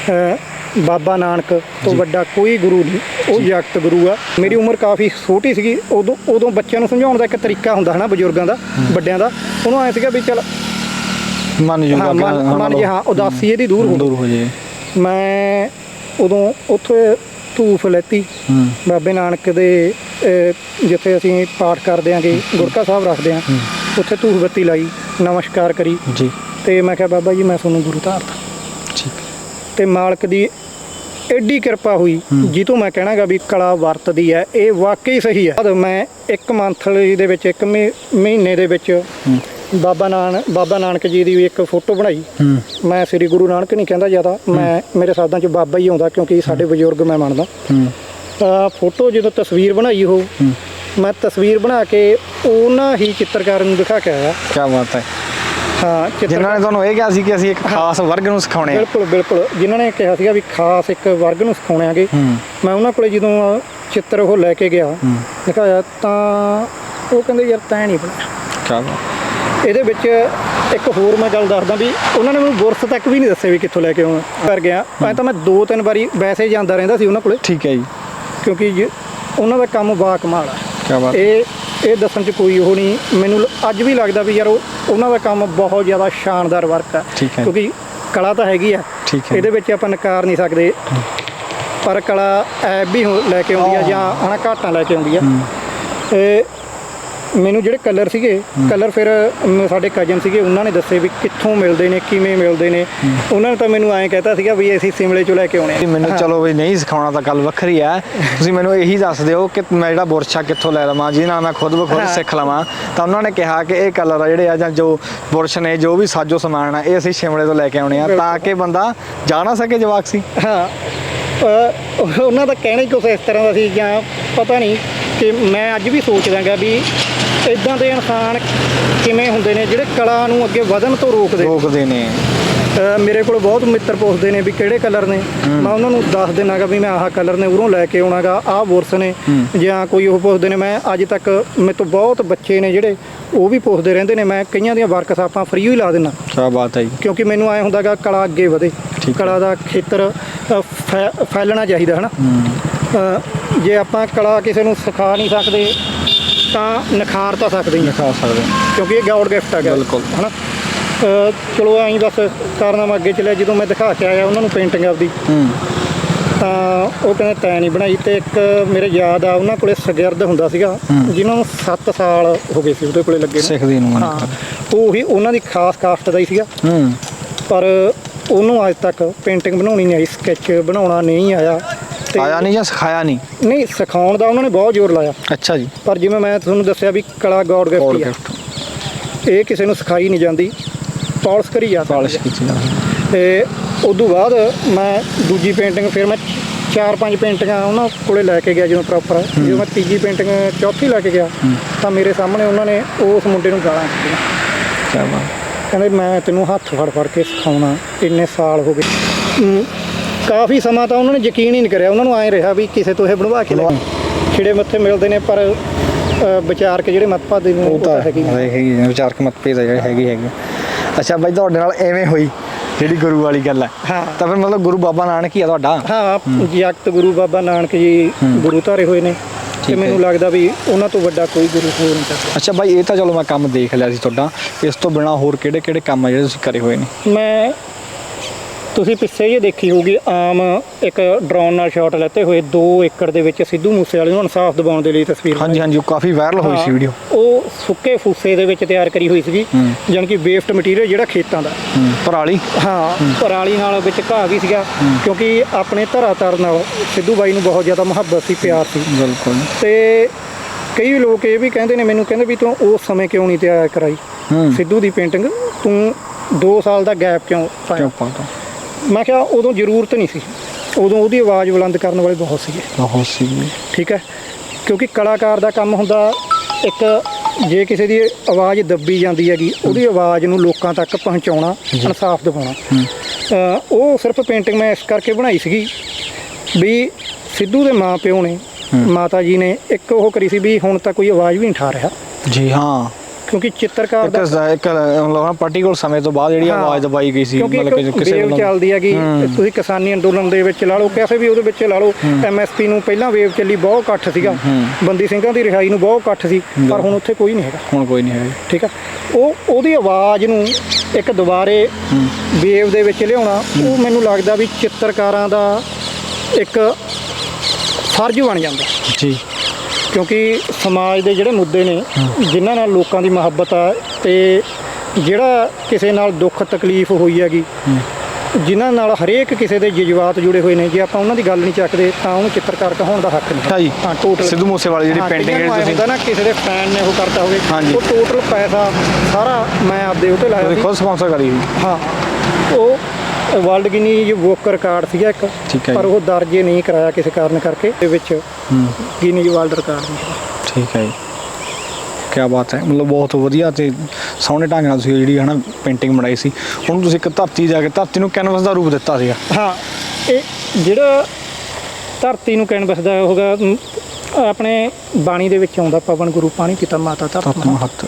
S1: ਹੈ। ਬਾਬਾ ਨਾਨਕ ਤੋਂ ਵੱਡਾ ਕੋਈ ਗੁਰੂ ਨਹੀਂ ਉਹ ਜਗਤ ਗੁਰੂ ਆ। ਮੇਰੀ ਉਮਰ ਕਾਫੀ ਛੋਟੀ ਸੀਗੀ ਉਦੋਂ ਉਦੋਂ ਬੱਚਿਆਂ ਨੂੰ ਸਮਝਾਉਣ ਦਾ ਇੱਕ ਤਰੀਕਾ ਹੁੰਦਾ ਹਨਾ ਬਜ਼ੁਰਗਾਂ ਦਾ ਵੱਡਿਆਂ ਦਾ। ਉਹਨੂੰ ਐ ਸੀਗਾ ਵੀ ਚਲ
S2: ਮਨ ਜੂਗਾ
S1: ਹਾਂ ਮਨ ਮਨ ਜੀ ਹਾਂ ਉਦਾਸੀ ਇਹਦੀ ਦੂਰ ਹੋ
S2: ਦੂਰ ਹੋ ਜੇ
S1: ਮੈਂ ਉਦੋਂ ਉੱਥੇ ਧੂਫ ਲੈਤੀ।
S2: ਹੂੰ।
S1: ਬਾਬੇ ਨਾਨਕ ਦੇ ਅਹ, ਜਿੱਥੇ ਅਸੀਂ ਪਾਠ ਕਰਦੇ ਆਂਗੇ ਗੁਰਕਾ ਸਾਹਿਬ ਰੱਖਦੇ ਆਂ ਉੱਥੇ ਧੂਫ ਬੱਤੀ ਲਾਈ ਨਮਸਕਾਰ ਕਰੀ।
S2: ਜੀ।
S1: ਤੇ ਮੈਂ ਕਿਹਾ ਬਾਬਾ ਜੀ ਮੈਂ ਤੁਹਾਨੂੰ ਗੁਰੂ ਧਾਰਤਾ
S2: ਠੀਕ।
S1: ਤੇ ਮਾਲਕ ਦੀ ਐਡੀ ਕਿਰਪਾ ਹੋਈ ਜਿੱਤੋਂ ਮੈਂ ਕਹਿਣਾਗਾ ਵੀ ਕਲਾ ਵਰਤਦੀ ਹੈ ਇਹ ਵਾਕਈ ਸਹੀ ਹੈ। ਜਦ ਮੈਂ ਇੱਕ ਮੰਥਲੀ ਦੇ ਵਿੱਚ ਇੱਕ ਮਹੀ- ਮਹੀਨੇ ਦੇ ਵਿੱਚ ਬਾਬਾ ਨਾਨਕ ਬਾਬਾ ਨਾਨਕ ਜੀ ਦੀ ਇੱਕ ਫੋਟੋ ਬਣਾਈ।
S2: ਹੂੰ।
S1: ਮੈਂ ਸ੍ਰੀ ਗੁਰੂ ਨਾਨਕ ਨਹੀਂ ਕਹਿੰਦਾ ਜ਼ਿਆਦਾ ਮੈਂ ਮੇਰੇ ਸ਼ਬਦਾਂ 'ਚ ਬਾਬਾ ਹੀ ਆਉਂਦਾ ਕਿਉਂਕਿ ਸਾਡੇ ਬਜ਼ੁਰਗ ਮੈਂ ਮੰਨਦਾ।
S2: ਹੂੰ।
S1: ਤਾਂ ਫੋਟੋ ਜਦੋਂ ਤਸਵੀਰ ਬਣਾਈ ਉਹ ਮੈਂ ਤਸਵੀਰ ਬਣਾ ਕੇ ਉਹਨਾਂ ਹੀ ਚਿੱਤਰਕਾਰ ਨੂੰ ਦਿਖਾ ਕੇ ਆਇਆ।
S2: ਕੀ ਬਾਤ ਹੈ।
S1: ਹਾਂ ਚਿੱਤਰ
S2: ਜਿਨ੍ਹਾਂ ਨੇ ਤੁਹਾਨੂੰ ਇਹ ਕਿਹਾ ਸੀ ਕਿ ਅਸੀਂ ਇੱਕ ਖਾਸ ਵਰਗ ਨੂੰ ਸਿਖਾਉਣੇ ਆ।
S1: ਬਿਲਕੁਲ ਬਿਲਕੁਲ। ਜਿਨ੍ਹਾਂ ਨੇ ਕਿਹਾ ਸੀਗਾ ਵੀ ਖਾਸ ਇੱਕ ਵਰਗ ਨੂੰ ਸਿਖਾਉਣਾਗੇ
S2: ਹੂੰ।
S1: ਮੈਂ ਉਹਨਾਂ ਕੋਲੇ ਜਦੋਂ ਚਿੱਤਰ ਉਹ ਲੈ ਕੇ ਗਿਆ ਦਿਖਾਇਆ ਤਾਂ ਉਹ ਕਹਿੰਦੇ ਯਾਰ ਤੈਂ ਨਹੀਂ ਬਣਿਆ।
S2: ਕੀ ਬਾਤ।
S1: ਇਹਦੇ ਵਿੱਚ ਇੱਕ ਹੋਰ ਮੈਂ ਗੱਲ ਦੱਸਦਾ ਵੀ ਉਹਨਾਂ ਨੇ ਮੈਨੂੰ ਗੁਰਸ ਤੱਕ ਵੀ ਨਹੀਂ ਦੱਸਿਆ ਵੀ ਕਿੱਥੋਂ ਲੈ ਕੇ ਆਉਣਾ। ਕਰ ਗਿਆ। ਐ ਤਾਂ ਮੈਂ ਦੋ ਤਿੰਨ ਵਾਰੀ ਵੈਸੇ ਜਾਂਦਾ ਰਹਿੰਦਾ ਸੀ ਉਹਨਾਂ ਕੋਲੇ।
S2: ਠੀਕ ਹੈ ਜੀ।
S1: ਕਿਉਂਕਿ ਜੇ- ਉਹਨਾਂ ਦਾ ਕੰਮ ਬਾ ਕਮਾਲ ਆ।
S2: ਕੀ ਬਾਤ।
S1: ਇਹ ਇਹ ਦੱਸਣ 'ਚ ਕੋਈ ਉਹ ਨਹੀਂ। ਮੈਨੂੰ ਅੱਜ ਵੀ ਲੱਗਦਾ ਵੀ ਯਾਰ ਉਹ ਉਹਨਾਂ ਦਾ ਕੰਮ ਬਹੁਤ ਜ਼ਿਆਦਾ ਸ਼ਾਨਦਾਰ ਵਰਕ ਆ।
S2: ਹੈ।
S1: ਕਿਉਂਕਿ ਕਲਾ ਤਾਂ ਹੈਗੀ ਆ। ਇਹਦੇ ਵਿੱਚ ਆਪਾਂ ਨਕਾਰ ਨਹੀਂ ਸਕਦੇ। ਪਰ ਕਲਾ ਐਬ ਵੀ ਲੈ ਕੇ ਆਉਂਦੀ ਆ ਜਾਂ ਹਨਾ ਘਾਟਾਂ ਲੈ ਕੇ ਆਉਂਦੀ ਆ। ਇਹ ਮੈਨੂੰ ਜਿਹੜੇ ਕਲਰ ਸੀਗੇ ਕਲਰ ਫਿਰ ਮ, ਸਾਡੇ ਕਜ਼ਨ ਸੀਗੇ ਉਹਨਾਂ ਨੇ ਦੱਸੇ ਵੀ ਕਿੱਥੋਂ ਮਿਲਦੇ ਨੇ ਕਿਵੇਂ ਮਿਲਦੇ ਨੇ। ਉਹਨਾਂ ਨੇ ਤਾਂ ਮੈਨੂੰ ਐਂ ਕਹਿਤਾ ਸੀਗਾ ਵੀ ਅਸੀਂ ਸਿਮਲੇ ਚੋਂ ਲੈ ਕੇ ਆਉਣੇ ਆ।
S2: ਮੈਨੂੰ ਚਲੋ ਵੀ ਨਹੀਂ ਸਿਖਾਉਣਾ ਤਾਂ ਗੱਲ ਵੱਖਰੀ ਹੈ ਤੁਸੀਂ ਮੈਨੂੰ ਇਹੀ ਦੱਸ ਦਿਓ ਕਿ ਮੈਂ ਜਿਹੜਾ ਬੁਰਸ਼ਾ ਕਿੱਥੋਂ ਲੈ ਲਵਾਂ ਜਿਹਦੇ ਨਾਲ ਮੈਂ ਖੁਦ ਬ ਖੁਦ
S1: ਹਾਂ।
S2: ਸਿੱਖ ਲਵਾਂ। ਤਾਂ ਉਹਨਾਂ ਨੇ ਕਿਹਾ ਕਿ ਇਹ ਕਲਰ ਆ ਜਿਹੜੇ ਆ ਜਾਂ ਜੋ ਬੁਰਸ਼ ਨੇ ਜੋ ਵੀ ਸਾਜੋ ਸਮਾਨ ਆ ਇਹ ਅਸੀਂ ਸ਼ਿਮਲੇ ਤੋਂ ਲੈ ਕੇ ਆਉਣੇ ਆ ਤਾਂ ਕਿ ਬੰਦਾ ਜਾ ਨਾ ਸਕੇ ਜਵਾਕ ਸੀ।
S1: ਹਾਂ। ਅਹ ਉਹਨਾਂ ਦਾ ਕਹਿਣਾ ਹੀ ਕੁਛ ਇਸ ਤਰ੍ਹਾਂ ਦਾ ਸੀ ਜਾਂ ਪਤਾ ਨਹੀਂ ਕਿ ਮੈਂ ਅੱਜ ਵੀ ਸੋਚਦਾਗਾ ਵੀ ਇਦਾਂ ਦੇ ਇਨਸਾਨ ਕਿਵੇਂ ਹੁੰਦੇ ਨੇ ਜਿਹੜੇ ਕਲਾ ਨੂੰ ਅੱਗੇ ਵਧਣ ਤੋਂ ਰੋਕਦੇ
S2: ਰੋਕਦੇ ਨੇ।
S1: ਮੇਰੇ ਕੋਲ ਬਹੁਤ ਮਿੱਤਰ ਪੁੱਛਦੇ ਨੇ ਵੀ ਕਿਹੜੇ ਕਲਰ ਨੇ। ਮੈਂ ਉਹਨਾਂ ਨੂੰ ਦੱਸ ਦਿਨਾਗਾ ਵੀ ਮੈਂ ਆਹ ਕਲਰ ਨੇ ਉਰੋਂ ਲੈ ਕੇ ਆਉਣਾਗਾ ਆਹ ਬੁਰਸ ਨੇ। ਜਾਂ ਕੋਈ ਉਹ ਪੁੱਛਦੇ ਨੇ ਮੈਂ ਅੱਜ ਤੱਕ ਮੇਰੇ ਤੋਂ ਬਹੁਤ ਬੱਚੇ ਨੇ ਜਿਹੜੇ ਉਹ ਵੀ ਪੁੱਛਦੇ ਰਹਿੰਦੇ ਨੇ ਮੈਂ ਕਈਆਂ ਦੀਆਂ ਵਰਕਸ਼ਾਪਾਂ ਫ੍ਰੀ ਹੀ ਲਾ ਦਿੰਦਾ
S2: ਕੀ ਬਾਤ ਹੈ ਜੀ।
S1: ਕਿਉਂਕਿ ਮੈਨੂੰ ਐ ਹੁੰਦਾਗਾ ਕਲਾ ਅੱਗੇ ਵਧੇ।
S2: ਹੈ।
S1: ਕਲਾ ਦਾ ਖੇਤਰ ਫੈਲਣਾ ਚਾਹੀਦਾ ਹਨਾ? ਅ, ਜੇ ਆਪਾਂ ਕਲਾ ਕਿਸੇ ਨੂੰ ਸਿਖਾ ਨਹੀਂ ਸਕਦੇ ਤਾਂ ਨਿਖਾਰ ਤਾਂ ਸਕਦੇ ਹੀ ਹਾਂ
S2: ਦਿਖਾ ਸਕਦੇ।
S1: ਕਿਉਂਕਿ ਇਹ ਗੌਡ ਗਿਫਟ ਹੈਗਾ।
S2: ਬਿਲਕੁਲ।
S1: ਹਨਾ? ਅ, ਚਲੋ ਐਂ ਬਸ ਕਾਰਨਾਮਾ ਅੱਗੇ ਚੱਲਿਆ। ਜਦੋਂ ਮੈਂ ਦਿਖਾ ਕੇ ਆਇਆ ਉਹਨਾਂ ਨੂੰ ਪੇਂਟਿੰਗ ਆਪਦੀ
S2: ਹੂੰ।
S1: ਤਾਂ ਉਹ ਕਹਿੰਦੇ ਤੈਂ ਨਹੀਂ ਬਣਾਈ। ਤੇ ਇੱਕ ਮੇਰੇ ਯਾਦ ਆ ਉਹਨਾਂ ਕੋਲੇ ਸ਼ਾਗਿਰਦ ਹੁੰਦਾ ਸੀਗਾ ਜਿਨ੍ਹਾਂ ਨੂੰ 7 ਸਾਲ ਹੋ ਗਏ ਸੀ ਉਹਦੇ ਕੋਲੇ ਲੱਗੇ ਨੂੰ।
S2: ਸਿੱਖਦੀ ਨੂੰ
S1: ਹਾਂ। ਉਹ ਹੀ ਉਹਨਾਂ ਦੀ ਖਾਸ ਕਾਸਟ ਦਾ ਹੀ ਸੀਗਾ।
S2: ਹੂੰ।
S1: ਪਰ ਉਹਨੂੰ ਅੱਜ ਤੱਕ ਪੇਂਟਿੰਗ ਬਣਾਉਣੀ ਨਹੀਂ ਆਈ ਸਕੈਚ ਬਣਾਉਣਾ ਨਹੀਂ ਆਇਆ।
S2: ਆਇਆ ਨਹੀਂ ਜਾਂ ਸਿਖਾਇਆ ਨਹੀਂ?
S1: ਨਹੀਂ ਸਿਖਾਉਣ ਦਾ ਉਹਨਾਂ ਨੇ ਬਹੁਤ ਜ਼ੋਰ ਲਾਇਆ।
S2: ਅੱਛਾ ਜੀ।
S1: ਪਰ ਜਿਵੇਂ ਮੈਂ ਤੁਹਾਨੂੰ ਦੱਸਿਆ ਵੀ ਕਲਾ ਗੌਡ ਗਿਫਟ
S2: ਗਿਫਟ।
S1: ਇਹ ਕਿਸੇ ਨੂੰ ਸਿਖਾਈ ਨਹੀਂ ਜਾਂਦੀ। ਪਾਲਿਸ਼ ਕਰੀ ਜਾ
S2: ਪਾਲਿਸ਼
S1: ਹੈ।
S2: ਕੀਤੀ ਜਾਂਦੀ।
S1: ਤੇ ਉਦੋਂ ਬਾਅਦ ਮੈਂ ਦੂਜੀ ਪੇਂਟਿੰਗ ਫਿਰ ਮੈਂ ਚਾਰ ਪੰਜ ਪੇਂਟਿੰਗਾਂ ਉਹਨਾਂ ਕੋਲੇ ਲੈ ਕੇ ਗਿਆ ਜਦੋਂ ਪ੍ਰੋਪਰ ਜਦੋਂ ਮੈਂ ਤੀਜੀ ਪੇਂਟਿੰਗ ਚੌਥੀ ਲੈ ਕੇ ਗਿਆ ਤਾਂ ਮੇਰੇ ਸਾਹਮਣੇ ਉਹਨਾਂ ਨੇ ਉਸ ਮੁੰਡੇ ਨੂੰ ਗਾਲਾਂ ਕੱਢੀਆਂ।
S2: ਬਾਤ।
S1: ਕਹਿੰਦੇ ਮੈਂ ਤੈਨੂੰ ਹੱਥ ਫੜ ਫੜ ਕੇ ਸਿਖਾਉਣਾ। ਇੰਨੇ ਸਾਲ ਹੋ ਗਏ। ਕਾਫੀ ਸਮਾਂ ਤਾਂ ਉਹਨਾਂ ਨੇ ਯਕੀਨ ਹੀ ਨਹੀਂ ਕਰਿਆ। ਉਹਨਾਂ ਨੂੰ ਐਂ ਰਿਹਾ ਵੀ ਕਿਸੇ ਤੋਂ ਇਹ ਬਣਵਾ ਕੇ ਲੈ ਖਿੜੇ ਮੱਥੇ ਮਿਲਦੇ ਨੇ ਪਰ ਵਿਚਾਰਕ ਜਿਹੜੇ ਮਤਪਾਦੇ ਨੇ
S2: ਉਹ ਤਾਂ
S1: ਹੈਗੀ
S2: ਹੈਗੀ ਵਿਚਾਰਕ ਮਤਭੇਦ ਜਿਹੜੇ ਹੈਗੀ ਹੈਗੀ। ਅੱਛਾ ਬਾਈ ਤੁਹਾਡੇ ਨਾਲ ਐਵੇਂ ਹੋਈ ਜਿਹੜੀ ਗੁਰੂ ਵਾਲੀ ਗੱਲ ਹੈ। ਤਾਂ ਫਿਰ ਮਤਲਬ ਗੁਰੂ ਬਾਬਾ ਨਾਨਕ ਹੀ ਆ ਤੁਹਾਡਾ?
S1: ਹਾਂ ਜਗਤ ਗੁਰੂ ਬਾਬਾ ਨਾਨਕ ਜੀ ਗੁਰੂ ਧਾਰੇ ਹੋਏ ਨੇ। ਤੇ। ਮੈਨੂੰ ਲੱਗਦਾ ਵੀ ਉਹਨਾਂ ਤੋਂ ਵੱਡਾ ਕੋਈ ਗੁਰੂ ਹੋ ਨਹੀਂ ਸਕਦਾ
S2: ਅੱਛਾ ਬਾਈ ਇਹ ਤਾਂ ਚਲੋ ਮੈਂ ਕੰਮ ਦੇਖ ਲਿਆ ਸੀ ਤੁਹਾਡਾ। ਇਸ ਤੋਂ ਬਿਨਾ ਹੋਰ ਕਿਹੜੇ ਕਿਹੜੇ ਕੰਮ ਆ ਜਿਹੜੇ ਤੁਸੀਂ ਕਰੇ ਹੋਏ ਨੇ?
S1: ਮੈਂ ਤੁਸੀਂ ਪਿੱਛੇ ਜੇ ਦੇਖੀ ਹੋਊਗੀ ਆਮ ਇੱਕ ਡਰੋਨ ਨਾਲ ਸ਼ਾਟ ਲੈਤੇ ਹੋਏ 2 ਏਕੜ ਦੇ ਵਿੱਚ ਸਿੱਧੂ ਮੂਸੇ ਵਾਲੇ ਨੂੰ ਇਨਸਾਫ ਦਿਵਾਉਣ ਦੇ ਲਈ ਤਸਵੀਰ
S2: ਹਾਂਜੀ ਹਾਂਜੀ ਉਹ ਕਾਫੀ ਵਾਇਰਲ ਹੋਈ ਸੀ ਵੀਡੀਓ
S1: ਉਹ ਸੁੱਕੇ ਫੂਸੇ ਦੇ ਵਿੱਚ ਤਿਆਰ ਕਰੀ ਹੋਈ ਸੀਗੀ ਜਾਣੀ ਕਿ ਵੇਸਟ ਮਟੀਰੀਅਲ ਜਿਹੜਾ ਖੇਤਾਂ ਦਾ।
S2: ਪਰਾਲੀ।
S1: ਹਾਂ ਪਰਾਲੀ ਨਾਲ ਵਿੱਚ ਘਾਹ ਵੀ ਸੀਗਾ ਕਿਉਂਕਿ ਆਪਣੇ ਧਰਾਤਰ ਨਾਲ ਸਿੱਧੂ ਬਾਈ ਨੂੰ ਬਹੁਤ ਜ਼ਿਆਦਾ ਮੁਹੱਬਤ ਸੀ ਪਿਆਰ ਸੀ।
S2: ਬਿਲਕੁਲ।
S1: ਤੇ ਕਈ ਲੋਕ ਇਹ ਵੀ ਕਹਿੰਦੇ ਨੇ ਮੈਨੂੰ ਕਹਿੰਦੇ ਵੀ ਤੂੰ ਉਸ ਸਮੇਂ ਕਿਉਂ ਨਹੀਂ ਤਿਆਰ ਕਰਾਈ? ਸਿੱਧੂ ਦੀ ਪੇਂਟਿੰਗ ਤੂੰ 2 ਸਾਲ ਦਾ ਗੈਪ ਕਿਉਂ ਪਾਇਆ? ਮੈਂ ਕਿਹਾ ਉਦੋਂ ਜ਼ਰੂਰਤ ਨਹੀਂ ਸੀ। ਉਦੋਂ ਉਹਦੀ ਆਵਾਜ਼ ਬੁਲੰਦ ਕਰਨ ਵਾਲੇ ਬਹੁਤ ਸੀਗੇ।
S2: ਬਹੁਤ ਸੀ
S1: ਠੀਕ ਹੈ? ਕਿਉਂਕਿ ਕਲਾਕਾਰ ਦਾ ਕੰਮ ਹੁੰਦਾ ਇੱਕ ਜੇ ਕਿਸੇ ਦੀ ਆਵਾਜ਼ ਦੱਬੀ ਜਾਂਦੀ ਹੈਗੀ ਉਹਦੀ ਆਵਾਜ਼ ਨੂੰ ਲੋਕਾਂ ਤੱਕ ਪਹੁੰਚਾਉਣਾ ਇਨਸਾਫ ਦਿਵਾਉਣਾ। ਉਹ ਸਿਰਫ ਪੇਂਟਿੰਗ ਮੈਂ ਇਸ ਕਰਕੇ ਬਣਾਈ ਸੀਗੀ ਵੀ ਸਿੱਧੂ ਦੇ ਮਾਂ ਪਿਓ ਨੇ ਮਾਤਾ ਜੀ ਨੇ ਇੱਕ ਉਹ ਕਰੀ ਸੀ ਵੀ ਹੁਣ ਤਾਂ ਕੋਈ ਆਵਾਜ਼ ਵੀ ਨਹੀਂ ਠਾ ਰਿਹਾ।
S2: ਜੀ ਹਾਂ।
S1: ਕਿਉਂਕਿ ਚਿੱਤਰਕਾਰ ਦਾ
S2: ਇੱਕ ਮਤਲਬ ਪਾਰਟੀਕੁਲਰ ਸਮੇਂ ਤੋਂ ਬਾਅਦ ਜਿਹੜੀ। ਆਵਾਜ਼ ਦਬਾਈ ਗਈ ਸੀ ਮਤਲਬ ਕਿ ਕਿਸੇ ਵੱਲੋਂ
S1: ਚੱਲਦੀ ਹੈਗੀ। ਤੁਸੀਂ ਕਿਸਾਨੀ ਅੰਦੋਲਨ ਦੇ ਵਿੱਚ ਲਾ ਲਓ ਕਿਸੇ ਵੀ ਉਹਦੇ ਵਿੱਚ ਲਾ ਲਓ ਐਮਐਸਪੀ ਨੂੰ ਪਹਿਲਾਂ ਵੇਵ ਚੱਲੀ ਬਹੁਤ ਇਕੱਠ ਸੀਗਾ। ਬੰਦੀ ਸਿੰਘਾਂ ਦੀ ਰਿਹਾਈ ਨੂੰ ਬਹੁਤ ਇਕੱਠ ਸੀ ਪਰ ਹੁਣ ਉੱਥੇ ਕੋਈ ਨਹੀਂ ਹੈਗਾ।
S2: ਹੁਣ ਕੋਈ ਨਹੀਂ ਹੈ
S1: ਠੀਕ ਆ? ਉਹ ਉਹਦੀ ਆਵਾਜ਼ ਨੂੰ ਇੱਕ ਦੁਬਾਰੇ ਵੇਵ ਦੇ ਵਿੱਚ ਲਿਆਉਣਾ ਉਹ ਮੈਨੂੰ ਲੱਗਦਾ ਵੀ ਚਿੱਤਰਕਾਰਾਂ ਦਾ ਇੱਕ ਫਰਜ਼ ਬਣ ਜਾਂਦਾ।
S2: ਜੀ।
S1: ਕਿਉਂਕਿ ਸਮਾਜ ਦੇ ਜਿਹੜੇ ਮੁੱਦੇ ਨੇ ਜਿਨ੍ਹਾਂ ਨਾਲ ਲੋਕਾਂ ਦੀ ਮੁਹੱਬਤ ਆ ਤੇ ਜਿਹੜਾ ਕਿਸੇ ਨਾਲ ਦੁੱਖ ਤਕਲੀਫ ਹੋਈ ਹੈਗੀ ਜਿਨ੍ਹਾਂ ਨਾਲ ਹਰੇਕ ਕਿਸੇ ਦੇ ਜਜ਼ਬਾਤ ਜੁੜੇ ਹੋਏ ਨੇ ਜੇ ਆਪਾਂ ਉਹਨਾਂ ਦੀ ਗੱਲ ਨਹੀਂ ਚੱਕਦੇ ਤਾਂ ਉਹਨੂੰ ਚਿੱਤਰਕਾਰ ਕਹਾਉਣ ਦਾ ਹੱਕ ਨਹੀਂ।
S2: ਅੱਛਾ ਜੀ
S1: ਹਾਂ ਟੋਟਲ
S2: ਸਿੱਧੂ ਮੂਸੇਵਾਲੇ ਜਿਹੜੀ painting ਜਿਹੜੀ ਤੁਸੀਂ-
S1: ਹੁੰਦਾ ਨਾ ਕਿਸੇ ਦੇ ਫੈਨ ਨੇ ਉਹ ਕਰਤਾ ਹੋਵੇ
S2: ਹਾਂਜੀ।
S1: ਉਹ ਟੋਟਲ ਪੈਸਾ ਸਾਰਾ ਮੈਂ ਆਪਦੇ ਉੱਤੇ ਲਾਇਆ
S2: ਖੁਦ ਸਪਾਂਸਰ ਕਰੀ
S1: ਹਾਂ ਉਹ ਵਰਲਡ ਗਿਨੀ ਬੁੱਕ ਰਿਕਾਰਡ ਸੀਗਾ ਇੱਕ
S2: ਠੀਕ ਹੈ
S1: ਪਰ
S2: ਜੀ।
S1: ਉਹ ਦਰਜੇ ਨਹੀਂ ਕਰਾਇਆ ਕਿਸੇ ਕਾਰਨ ਕਰਕੇ ਦੇ ਵਿੱਚ ਗਿਨੀ ਵਰਲਡ ਰਿਕਾਰਡ ਨਹੀਂ
S2: ਠੀਕ ਹੈ ਜੀ। ਕੀ ਬਾਤ ਹੈ ਮਤਲਬ ਬਹੁਤ ਵਧੀਆ ਤੇ ਸੋਹਣੇ ਢੰਗ ਨਾਲ ਤੁਸੀਂ ਜਿਹੜੀ ਹਨਾ ਪੇਂਟਿੰਗ ਬਣਾਈ ਸੀ। ਹੁਣ ਤੁਸੀਂ ਇੱਕ ਧਰਤੀ ਜਾ ਕੇ ਧਰਤੀ ਨੂੰ ਕੈਨਵਸ ਦਾ ਰੂਪ ਦਿੱਤਾ ਸੀਗਾ।
S1: ਹਾਂ ਇਹ ਜਿਹੜਾ ਧਰਤੀ ਨੂੰ ਕੈਨਵਸ ਦਾ ਹੋਗਾ ਆਪਣੇ ਬਾਣੀ ਦੇ ਵਿੱਚ ਆਉਂਦਾ ਪਵਨ ਗੁਰੂ ਪਾਣੀ ਪਿਤਾ ਮਾਤਾ
S2: ਧਰਤੀ ਹੱਥ।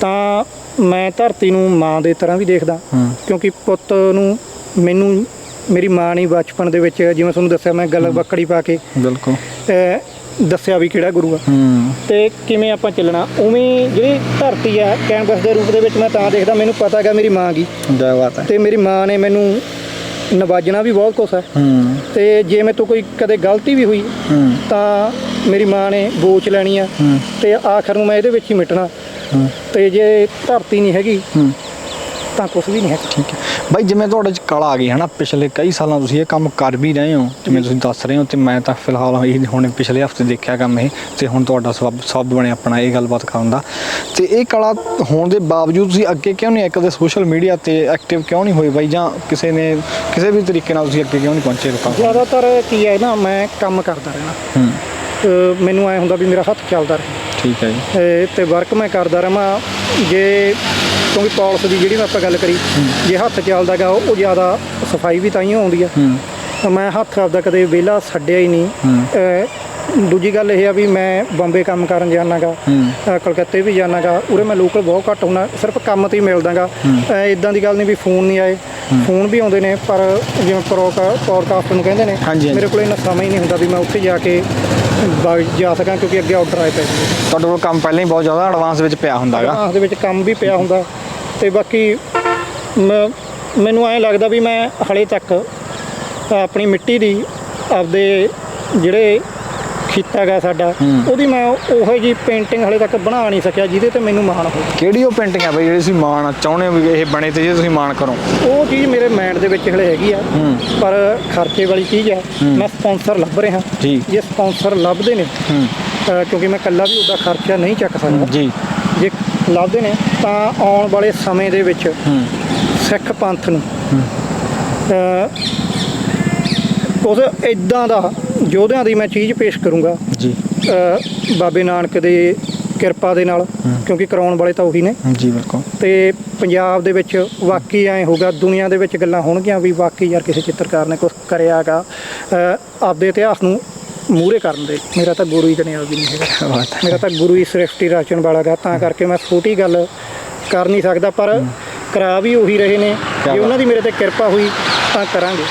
S1: ਤਾਂ ਮੈਂ ਧਰਤੀ ਨੂੰ ਮਾਂ ਦੇ ਤਰ੍ਹਾਂ ਵੀ ਦੇਖਦਾ ਕਿਉਂਕਿ ਪੁੱਤ ਨੂੰ ਮੈਨੂੰ ਮੇਰੀ ਮਾਂ ਨੇ ਬਚਪਨ ਦੇ ਵਿੱਚ ਜਿਵੇਂ ਤੁਹਾਨੂੰ ਦੱਸਿਆ ਮੈਂ ਗਲ ਬੱਕੜੀ ਪਾ ਕੇ
S2: ਬਿਲਕੁਲ।
S1: ਅਹ, ਦੱਸਿਆ ਵੀ ਕਿਹੜਾ ਗੁਰੂ ਆ।
S2: ਹੂੰ।
S1: ਤੇ ਕਿਵੇਂ ਆਪਾਂ ਚੱਲਣਾ? ਉਵੇਂ ਜਿਹੜੀ ਧਰਤੀ ਆ ਕੈਨਵਸ ਦੇ ਰੂਪ ਦੇ ਵਿੱਚ ਮੈਂ ਤਾਂ ਦੇਖਦਾ ਮੈਨੂੰ ਪਤਾ ਹੈਗਾ ਮੇਰੀ ਮਾਂ ਕੀ।
S2: ਜੈ ਬਾਤ ਹੈ
S1: ਤੇ ਮੇਰੀ ਮਾਂ ਨੇ ਮੈਨੂੰ ਨਵਾਜਣਾ ਵੀ ਬਹੁਤ ਕੁਛ ਹੈ
S2: ਹੂੰ।
S1: ਤੇ ਜੇ ਮੇਰੇ ਤੋਂ ਕੋਈ ਕਦੇ ਗਲਤੀ ਵੀ ਹੋਈ
S2: ਹੂੰ।
S1: ਤਾਂ ਮੇਰੀ ਮਾਂ ਨੇ ਬੋਚ ਲੈਣੀ ਆ।
S2: ਹੂੰ।
S1: ਤੇ ਆਖਰ ਨੂੰ ਮੈਂ ਇਹਦੇ ਵਿੱਚ ਹੀ ਮਿਟਣਾ।
S2: ਹੂੰ।
S1: ਤੇ ਜੇ ਧਰਤੀ ਨਹੀਂ ਹੈਗੀ
S2: ਹੂੰ।
S1: ਤਾਂ ਕੁਝ ਵੀ ਨਹੀਂ ਹੈ
S2: ਠੀਕ ਹੈ। ਬਾਈ ਜਿਵੇਂ ਤੁਹਾਡੇ ਚ ਕਲਾ ਆ ਗਈ ਹੈ ਨਾ ਪਿਛਲੇ ਕਈ ਸਾਲਾਂ ਤੁਸੀਂ ਇਹ ਕੰਮ ਕਰ ਵੀ ਰਹੇ ਹੋ ਜਿਵੇਂ ਤੁਸੀਂ ਦੱਸ ਰਹੇ ਹੋ ਤੇ ਮੈਂ ਤਾਂ ਫਿਲਹਾਲ ਇਹ ਹੁਣ ਪਿਛਲੇ ਹਫ਼ਤੇ ਦੇਖਿਆ ਕੰਮ ਇਹ ਤੇ ਹੁਣ ਤੁਹਾਡਾ ਸਬਬ ਸ਼ਬਦ ਬਣਿਆ ਆਪਣਾ ਇਹ ਗੱਲਬਾਤ ਕਰਨ ਦਾ। ਤੇ ਇਹ ਕਲਾ ਹੋਣ ਦੇ ਬਾਵਜੂਦ ਤੁਸੀਂ ਅੱਗੇ ਕਿਉਂ ਨਹੀਂ ਕਦੇ ਸੋਸ਼ਲ ਮੀਡੀਆ ਤੇ ਐਕਟਿਵ ਕਿਉਂ ਨਹੀਂ ਹੋਏ ਬਾਈ? ਜਾਂ ਕਿਸੇ ਨੇ ਕਿਸੇ ਵੀ ਤਰੀਕੇ ਨਾਲ ਤੁਸੀਂ ਅੱਗੇ ਕਿਉਂ ਨਹੀਂ ਪਹੁੰਚੇ ਲੋਕਾਂ ਕੋਲ
S1: ਜ਼ਿਆਦਾਤਰ ਕੀ ਹੈ ਨਾ ਮੈਂ ਕੰਮ ਕਰਦਾ ਰਹਿਣਾ
S2: ਹੂੰ।
S1: ਮੈਨੂੰ ਐ ਹੁੰਦਾ ਵੀ ਮੇਰਾ ਹੱਥ ਚੱਲਦਾ ਰਹੇ।
S2: ਠੀਕ ਹੈ ਜੀ।
S1: ਤੇ- ਤੇ ਵਰਕ ਮੈਂ ਕਰਦਾ ਰਹਾਂ। ਜੇ ਕਿਉਂਕਿ ਪਾਲਿਸ ਦੀ ਜਿਹੜੀ ਮੈਂ ਆਪਾਂ ਗੱਲ ਕਰੀ ਜੇ ਹੱਥ ਚੱਲਦਾਗਾ ਉਹ ਜ਼ਿਆਦਾ ਸਫ਼ਾਈ ਵੀ ਤਾਂ ਹੀ ਆਉਂਦੀ ਆ। ਮੈਂ ਹੱਥ ਆਪਦਾ ਕਦੇ ਵਿਹਲਾ ਛੱਡਿਆ ਹੀ ਨਹੀਂ। ਦੂਜੀ ਗੱਲ ਇਹ ਆ ਵੀ ਮੈਂ ਬੰਬੇ ਕੰਮ ਕਰਨ ਜਾਣਾਗਾ ਕਲਕੱਤੇ ਵੀ ਜਾਣਾਗਾ ਉਰੇ ਮੈਂ ਲੋਕਲ ਬਹੁਤ ਘੱਟ ਹੁੰਦਾ ਸਿਰਫ ਕੰਮ ਤੇ ਹੀ ਮਿਲਦਾਗਾ ਇਦਾਂ ਦੀ ਗੱਲ ਨਹੀਂ ਵੀ ਫੋਨ ਨਹੀਂ ਆਏ। ਫੋਨ ਵੀ ਆਉਂਦੇ ਨੇ ਪਰ ਜਿਵੇਂ ਪ੍ਰੋਕਾ ਪੋਡਕਾਸਟ ਨੂੰ ਕਹਿੰਦੇ ਨੇ
S2: ਹਾਂਜੀ, ਹਾਂਜੀ।
S1: ਮੇਰੇ ਕੋਲ ਇੰਨਾ ਸਮਾਂ ਹੀ ਨਹੀਂ ਹੁੰਦਾ ਵੀ ਮੈਂ ਉੱਥੇ ਜਾ ਕੇ ਵਗ ਜਾ ਸਕਾਂ ਕਿਉਂਕਿ ਅੱਗੇ ਆਰਡਰ ਆਏ ਪਏ
S2: ਤੁਹਾਡੇ ਕੋਲ ਕੰਮ ਪਹਿਲਾਂ ਹੀ ਬਹੁਤ ਜ਼ਿਆਦਾ ਐਡਵਾਂਸ ਵਿੱਚ ਪਿਆ ਹੁੰਦਾਗਾ
S1: ਆਹ ਦੇ ਵਿੱਚ ਕੰਮ ਵੀ ਪਿਆ ਹੁੰਦਾ। ਤੇ ਬਾਕੀ ਮ- ਮੈਨੂੰ ਐਂ ਲੱਗਦਾ ਵੀ ਮੈਂ ਹਲੇ ਤੱਕ ਆਪਣੀ ਮਿੱਟੀ ਦੀ ਆਪਦੇ ਜਿਹੜੇ ਖਿੱਤਾ ਗਾ ਸਾਡਾ ਉਹਦੀ ਮੈਂ ਉਹੋ ਜੀ ਪੇਂਟਿੰਗ ਹਲੇ ਤੱਕ ਬਣਾ ਨਹੀਂ ਸਕਿਆ ਜਿਹਦੇ ਤੇ ਮੈਨੂੰ ਮਾਣ ਹੋਵੇ
S2: ਕਿਹੜੀ ਉਹ ਪੇਂਟਿੰਗ ਹੈ ਬਾਈ ਜਿਹੜੀ ਤੁਸੀਂ ਮਾਣ ਚਾਹੁੰਦੇ ਹੋ ਵੀ ਇਹ ਬਣੇ ਤੇ ਜੇ ਤੁਸੀਂ ਮਾਣ ਕਰੋ?
S1: ਉਹ ਚੀਜ਼ ਮੇਰੇ ਮਾਈਂਡ ਦੇ ਵਿੱਚ ਹਲੇ ਹੈਗੀ ਆ
S2: ਹੂੰ।
S1: ਪਰ ਖਰਚੇ ਵਾਲੀ ਚੀਜ਼ ਆ। ਮੈਂ ਸਪਾਂਸਰ ਲੱਭ ਰਿਹਾ।
S2: ਜੀ।
S1: ਜੇ ਸਪਾਂਸਰ ਲੱਭਦੇ ਨੇ
S2: ਹੂੰ।
S1: ਕਿਉਂਕਿ ਮੈਂ ਇਕੱਲਾ ਵੀ ਉਹਦਾ ਖਰਚਾ ਨਹੀਂ ਚੱਕ ਸਕਦਾ।
S2: ਜੀ।
S1: ਜੇ ਲੱਭਦੇ ਨੇ ਤਾਂ ਆਉਣ ਵਾਲੇ ਸਮੇਂ ਦੇ ਵਿੱਚ
S2: ਹੂੰ।
S1: ਸਿੱਖ ਪੰਥ ਨੂੰ ਉਸ ਇਦਾਂ ਦਾ ਯੋਧਿਆਂ ਦੀ ਮੈਂ ਚੀਜ਼ ਪੇਸ਼ ਕਰੂੰਗਾ।
S2: ਜੀ।
S1: ਬਾਬੇ ਨਾਨਕ ਦੇ ਕਿਰਪਾ ਦੇ ਨਾਲ ਕਿਉਂਕਿ ਕਰਾਉਣ ਵਾਲੇ ਤਾਂ ਉਹੀ ਨੇ।
S2: ਜੀ ਬਿਲਕੁਲ।
S1: ਤੇ ਪੰਜਾਬ ਦੇ ਵਿੱਚ ਵਾਕਈ ਐ ਹੋਗਾ ਦੁਨੀਆ ਦੇ ਵਿੱਚ ਗੱਲਾਂ ਹੋਣਗੀਆਂ ਵੀ ਵਾਕਈ ਯਾਰ ਕਿਸੇ ਚਿੱਤਰਕਾਰ ਨੇ ਕੁਝ ਕਰਿਆਗਾ ਆਪਦੇ ਇਤਿਹਾਸ ਨੂੰ ਮੂਹਰੇ ਕਰਨ ਦੇ। ਮੇਰਾ ਤਾਂ ਗੁਰੂ ਹੀ ਦਨਿਆ ਵੀ ਨਹੀਂ ਹੈਗਾ। ਮੇਰਾ ਤਾਂ ਗੁਰੂ ਹੀ ਸ੍ਰਿਸ਼ਟੀ ਰਚਣ ਵਾਲਾ ਗਾ ਤਾਂ ਕਰਕੇ ਮੈਂ ਛੋਟੀ ਗੱਲ ਕਰ ਨਹੀਂ ਸਕਦਾ ਪਰ ਕਰਾ ਵੀ ਉਹੀ ਰਹੇ ਨੇ। ਜੇ। ਉਹਨਾਂ ਦੀ ਮੇਰੇ ਤੇ ਕਿਰਪਾ ਹੋਈ ਤਾਂ ਕਰਾਂਗੇ।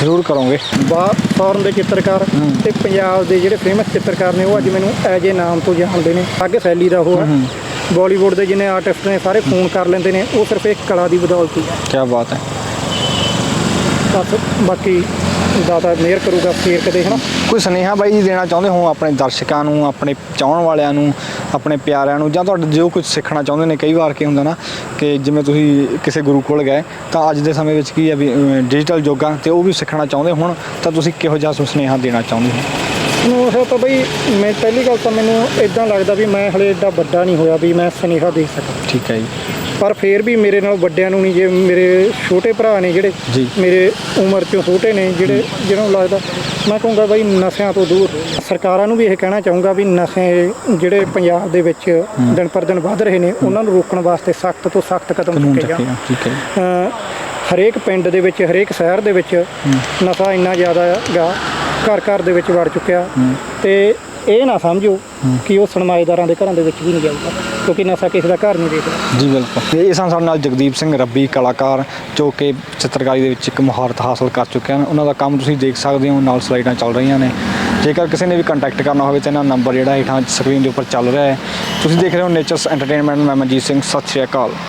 S2: ਜ਼ਰੂਰ ਕਰੋਗੇ।
S1: ਬਾਹਰ ਫੋਰਨ ਦੇ ਚਿੱਤਰਕਾਰ ਤੇ ਪੰਜਾਬ ਦੇ ਜਿਹੜੇ ਫੇਮਸ ਚਿੱਤਰਕਾਰ ਨੇ ਉਹ ਅੱਜ ਮੈਨੂੰ ਐਜ ਏ ਨਾਮ ਤੋਂ ਜਾਣਦੇ ਨੇ। ਅੱਗੇ ਸ਼ੈਲੀ ਦਾ ਉਹ ਹੈ। ਬਾਲੀਵੁੱਡ ਦੇ ਜਿੰਨੇ ਆਰਟਿਸਟ ਨੇ ਸਾਰੇ ਫੋਨ ਕਰ ਲੈਂਦੇ ਨੇ। ਉਹ ਸਿਰਫ ਇੱਕ ਕਲਾ ਦੀ ਬਦੌਲਤ ਹੀ ਹੈ।
S2: ਕੀ ਬਾਤ ਹੈ।
S1: ਬਾਕੀ ਦਾਤਾ ਮਿਹਰ ਕਰੂਗਾ ਫੇਰ ਕਦੇ ਹਨਾ?
S2: ਕੋਈ ਸੁਨੇਹਾ ਬਾਈ ਜੀ ਦੇਣਾ ਚਾਹੁੰਦੇ ਹੋ ਆਪਣੇ ਦਰਸ਼ਕਾਂ ਨੂੰ ਆਪਣੇ ਚਾਹਣ ਵਾਲਿਆਂ ਨੂੰ ਆਪਣੇ ਪਿਆਰਿਆਂ ਨੂੰ? ਜਾਂ ਤੁਹਾਡੇ ਜੋ ਕੁਝ ਸਿੱਖਣਾ ਚਾਹੁੰਦੇ ਨੇ ਕਈ ਵਾਰ ਕੀ ਹੁੰਦਾ ਨਾ ਕਿ ਜਿਵੇਂ ਤੁਸੀਂ ਕਿਸੇ ਗੁਰੂ ਕੋਲ ਗਏ ਤਾਂ ਅੱਜ ਦੇ ਸਮੇਂ ਵਿੱਚ ਕੀ ਹੈ ਵੀ ਡਿਜੀਟਲ ਯੋਗਾ ਤੇ ਉਹ ਵੀ ਸਿੱਖਣਾ ਚਾਹੁੰਦੇ ਹੋਣ ਤਾਂ ਤੁਸੀਂ ਕਿਹੋ ਜਿਹਾ ਸੁਨੇਹਾ ਦੇਣਾ ਚਾਹੁੰਦੇ ਹੋ?
S1: ਨੂੰ ਉਹ ਤਾਂ ਬਈ ਮੈਂ ਪਹਿਲੀ ਗੱਲ ਤਾਂ ਮੈਨੂੰ ਇਦਾਂ ਲੱਗਦਾ ਵੀ ਮੈਂ ਹਲੇ ਏਡਾ ਵੱਡਾ ਨਹੀਂ ਹੋਇਆ ਵੀ ਮੈਂ ਸੁਨੇਹਾ ਦੇ ਸਕਾਂ।
S2: ਠੀਕ ਹੈ ਜੀ।
S1: ਪਰ ਫੇਰ ਵੀ ਮੇਰੇ ਨਾਲ ਵੱਡਿਆਂ ਨੂੰ ਨਹੀਂ ਜੇ ਮੇਰੇ ਛੋਟੇ ਭਰਾ ਨੇ ਜਿਹੜੇ। ਮੇਰੇ ਉਮਰ ਚੋਂ ਛੋਟੇ ਨੇ ਜਿਹੜੇ ਜਿਹਨਾਂ ਨੂੰ ਲੱਗਦਾ ਮੈਂ ਕਹੂੰਗਾ ਬਈ ਨਸ਼ਿਆਂ ਤੋਂ ਦੂਰ। ਸਰਕਾਰਾਂ ਨੂੰ ਵੀ ਇਹ ਕਹਿਣਾ ਚਾਹੂੰਗਾ ਵੀ ਨਸ਼ੇ ਜਿਹੜੇ ਪੰਜਾਬ ਦੇ ਵਿੱਚ ਦਿਨ ਪਰ ਦਿਨ ਵੱਧ ਰਹੇ ਨੇ ਉਹਨਾਂ ਨੂੰ ਰੋਕਣ ਵਾਸਤੇ ਸਖਤ ਤੋਂ ਸਖਤ ਕਦਮ ਚੁੱਕੇ ਜਾਣ।
S2: ਠੀਕ ਹੈ
S1: ਹਰੇਕ ਪਿੰਡ ਦੇ ਵਿੱਚ ਹਰੇਕ ਸ਼ਹਿਰ ਦੇ ਵਿੱਚ ਨਸ਼ਾ ਇੰਨਾ ਜ਼ਿਆਦਾ ਗਾ ਘਰ ਘਰ ਦੇ ਵਿੱਚ ਵੜ ਚੁੱਕਿਆ। ਤੇ ਇਹ ਨਾ ਸਮਝੋ ਕਿ ਉਹ ਸਰਮਾਏਦਾਰਾਂ ਦੇ ਘਰਾਂ ਦੇ ਵਿੱਚ ਵੀ ਨਹੀਂ ਜਾਊਗਾ ਕਿਉਂਕਿ ਨਸ਼ਾ ਕਿਸੇ ਦਾ ਘਰ ਨਹੀਂ ਦੇਖਦਾ
S2: ਜੀ, ਬਿਲਕੁਲ। ਇਹ ਸਨ ਸਾਡੇ ਨਾਲ ਜਗਦੀਪ ਸਿੰਘ ਰੱਬੀ, ਕਲਾਕਾਰ, ਜੋ ਕਿ ਚਿੱਤਰਕਾਰੀ ਦੇ ਵਿੱਚ ਇੱਕ ਮਹਾਰਤ ਹਾਸਲ ਕਰ ਚੁੱਕੇ ਹਨ। ਉਹਨਾਂ ਦਾ ਕੰਮ ਤੁਸੀਂ ਦੇਖ ਸਕਦੇ ਹੋ, ਨਾਲ ਸਲਾਈਡਾਂ ਚੱਲ ਰਹੀਆਂ ਨੇ। ਜੇਕਰ ਕਿਸੇ ਨੇ ਵੀ ਕੰਟੈਕਟ ਕਰਨਾ ਹੋਵੇ ਤਾਂ ਇਹਨਾਂ ਨੰਬਰ ਜਿਹੜਾ ਹੇਠਾਂ ਸਕਰੀਨ ਦੇ ਉੱਪਰ ਚੱਲ ਰਿਹਾ ਹੈ। ਤੁਸੀਂ ਦੇਖ ਰਹੇ ਹੋ ਨੇਚਰਸ ਐਂਟਰਟੇਨਮੈਂਟ ਮੈਂ ਮਨਜੀਤ ਸਿੰਘ, ਸਤਿ ਸ਼੍ਰੀ ਅਕਾਲ।